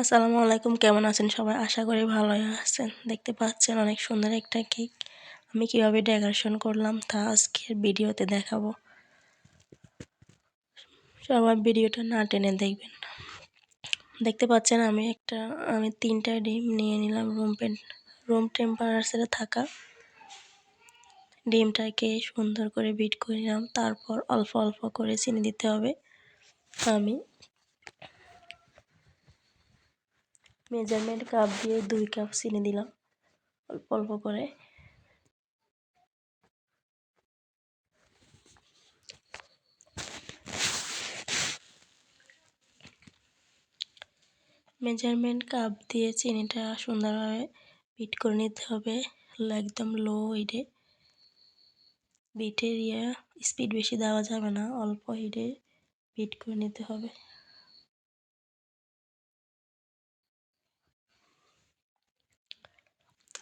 আসসালামু আলাইকুম কেমন আছেন সবাই? আশা করি ভালোই আছেন। দেখতে পাচ্ছেন অনেক সুন্দর একটা কেক। আমি কীভাবে ডেকোরেশন করলাম তা আজকের ভিডিওতে দেখাবো। সবাই ভিডিওটা না টেনে দেখবেন। দেখতে পাচ্ছেন আমি একটা, আমি তিনটা ডিম নিয়ে নিলাম রুম রুম টেম্পারেচারে থাকা। ডিমটাকে সুন্দর করে বিট করে নিলাম। তারপর অল্প অল্প করে চিনি দিতে হবে। আমি মেজারমেন্ট কাপ দিয়ে দুই কাপ চিনি দিলাম, অল্প অল্প করে। মেজারমেন্ট কাপ দিয়ে চিনিটা সুন্দরভাবে বিট করে নিতে হবে একদম লো হিটে বিটের ইয়ে স্পিড বেশি দেওয়া যাবে না, অল্প হিটে বিট করে নিতে হবে।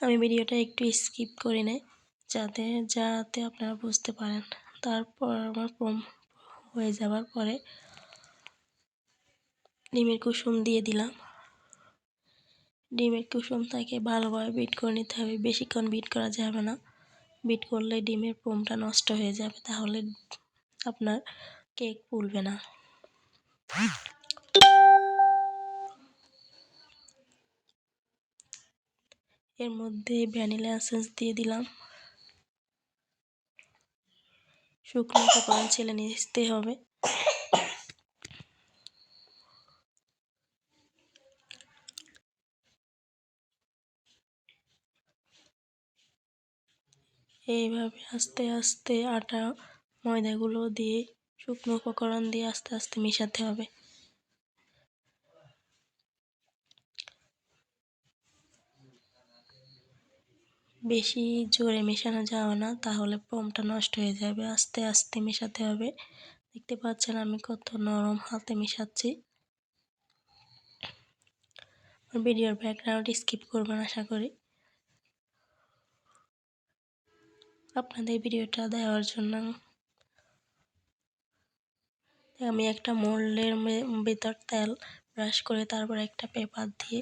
আমি ভিডিওটা একটু স্কিপ করে নেই, যাতে যাতে আপনারা বুঝতে পারেন। তারপর আমার কম হয়ে যাওয়ার পরে ডিমের কুসুম দিয়ে দিলাম। ডিমের কুসুমটাকে ভালোভাবে বিট করে নিতে হবে। বেশিক্ষণ বিট করা যাবে না। বিট করলে ডিমের পোমটা নষ্ট হয়ে যাবে, তাহলে আপনার কেক ফুলবে না। এর মধ্যে ভ্যানিলা এসেন্স দিয়ে দিলাম। শুকনো উপকরণ ছেলে নিতে হবে। এইভাবে আস্তে আস্তে আটা, ময়দাগুলো দিয়ে শুকনো উপকরণ দিয়ে আস্তে আস্তে মেশাতে হবে। বেশি জোরে মেশানো যাবে না, তাহলে পমটা নষ্ট হয়ে যাবে। আস্তে আস্তে মেশাতে হবে। দেখতে পাচ্ছেন আমি কত নরম হাতে মেশাচ্ছি। ভিডিওর ব্যাকগ্রাউন্ড স্কিপ করবেন আশা করি। আপনাদের ভিডিওটা দেওয়ার জন্য আমি একটা মোল্ডের ভেতর তেল ব্রাশ করে, তারপর একটা পেপার দিয়ে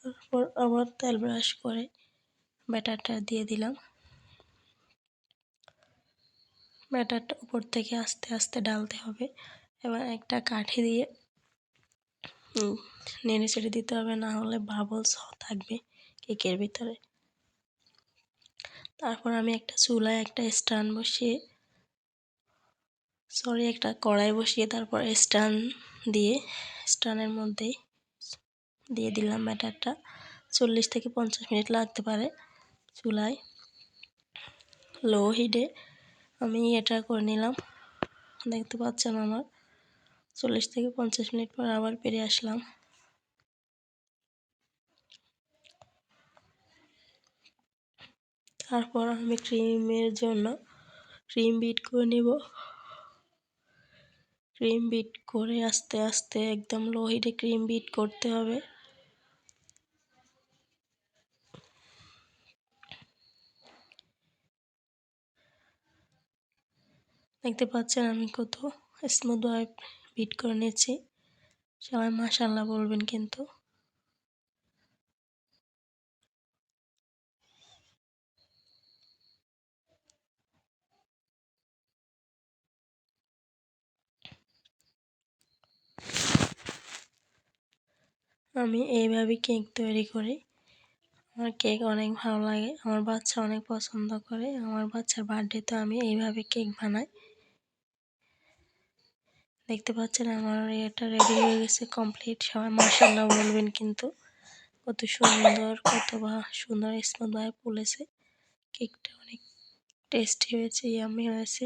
তারপর আবার তেল ব্রাশ করে ব্যাটারটা দিয়ে দিলাম। ব্যাটারটা উপর থেকে আস্তে আস্তে ডালতে হবে। এবার একটা কাঠি দিয়ে নেড়ে ছেড়ে দিতে হবে, না হলে বাবলস থাকবে কেকের ভিতরে। তারপর আমি একটা চুলায় একটা স্ট্যান্ড বসিয়ে সরি একটা কড়াই বসিয়ে তারপর স্ট্যান্ড দিয়ে, স্ট্যান্ডের মধ্যে দিয়ে দিলাম ব্যাটারটা। চল্লিশ থেকে পঞ্চাশ মিনিট লাগতে পারে। চুলায় লো হিটে আমি এটা করে নিলাম। দেখতে পাচ্ছেন আমার চল্লিশ থেকে পঞ্চাশ মিনিট পর আবার পেরে আসলাম। তারপর আমি ক্রিমের জন্য ক্রিম বিট করে নেব। ক্রিম বিট করে আস্তে আস্তে একদম লো হিটে ক্রিম বিট করতে হবে। দেখতে পাচ্ছেন আমি কত স্মুথভাবে বিট করে নিয়েছি। সবাই মাশাল্লাহ বলবেন কিন্তু। আমি এইভাবে কেক তৈরি করি। আমার কেক অনেক ভালো লাগে, আমার বাচ্চা অনেক পছন্দ করে, আমার বাচ্চার বার্থডেতে আমি এইভাবে কেক বানাই। দেখতে পাচ্ছেন আমার এটা রেডি হয়ে গেছে কমপ্লিট সবাই মার্শাল্লাহ বলবেন কিন্তু কত সুন্দর, কত বা সুন্দর স্মুথভাবে ফুলেছে। কেকটা অনেক টেস্টি হয়েছে ইয়ামি হয়েছে।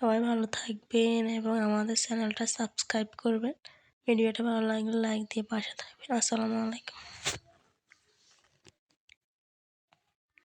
সবাই ভালো থাকবেন এবং আমাদের চ্যানেলটা সাবস্ক্রাইব করবেন। ভিডিওটা ভালো লাগলে লাইক দিয়ে পাশে থাকবেন। আসসালামু আলাইকুম।